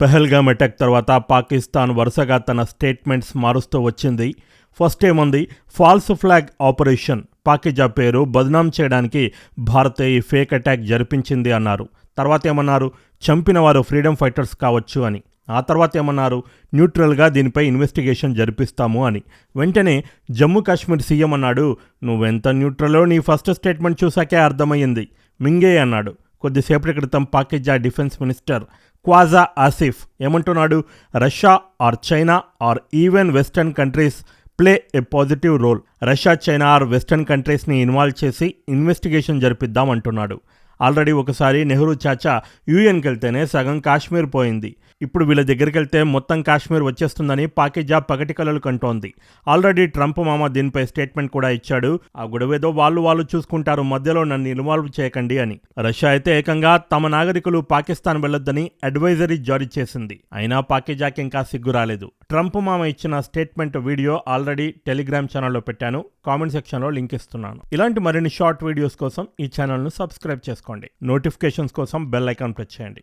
Pahalgam attack తర్వాత పాకిస్తాన్ వరుసగా తన స్టేట్మెంట్స్ మారుస్తూ వచ్చింది. ఫస్ట్ ఏముంది? Falls flag operation. పాకిజా పేరు బదనాం చేయడానికి భారత్ ఈ ఫేక్ అటాక్ జరిపించింది అన్నారు. తర్వాత ఏమన్నారు? చంపిన వారు ఫ్రీడమ్ ఫైటర్స్ కావచ్చు అని. ఆ తర్వాత ఏమన్నారు? న్యూట్రల్గా దీనిపై ఇన్వెస్టిగేషన్ జరిపిస్తాము అని. వెంటనే జమ్మూ కాశ్మీర్ సీఎం అన్నాడు నువ్వెంత న్యూట్రలో నీ ఫస్ట్ స్టేట్మెంట్ చూసాకే అర్థమయ్యింది. మింగే అన్నాడు. కొద్దిసేపటి క్రితం పాకిజా డిఫెన్స్ మినిస్టర్ క్వాజా ఆసిఫ్ ఏమంటున్నాడు? Russia or China or even western countries play a positive role. Russia China or western కంట్రీస్ని involve చేసి ఇన్వెస్టిగేషన్ జరిపిద్దాం అంటున్నాడు. ఆల్రెడీ ఒకసారి నెహ్రూ చాచా యూఎన్కి వెళ్తేనే సగం కాశ్మీర్ పోయింది. ఇప్పుడు వీళ్ళ దగ్గరికి వెళ్తే మొత్తం కాశ్మీర్ వచ్చేస్తుందని పాకిజా పగటి కలలు కంటోంది. ఆల్రెడీ ట్రంప్ మామ దీనిపై స్టేట్మెంట్ కూడా ఇచ్చాడు. ఆ గొడవేదో వాళ్ళు వాళ్ళు చూసుకుంటారు. మధ్యలో నన్ను ఇన్వాల్వ్ చేయకండి అని. రష్యా అయితే ఏకంగా తమ నాగరికులు పాకిస్తాన్ వెళ్ళొద్దని అడ్వైజరీ జారీ చేసింది. అయినా పాకిజాకి ఇంకా సిగ్గు రాలేదు. ట్రంప్ మామ ఇచ్చిన స్టేట్మెంట్ వీడియో ఆల్రెడీ టెలిగ్రామ్ ఛానల్లో పెట్టాను. కామెంట్ సెక్షన్లో లింక్ ఇస్తున్నాను. ఇలాంటి మరిన్ని షార్ట్ వీడియోస్ కోసం ఈ ఛానల్ను సబ్స్క్రైబ్ చేసుకోండి నోటిఫికేషన్స్ కోసం బెల్ ఐకాన్ ప్రెస్ చేయండి.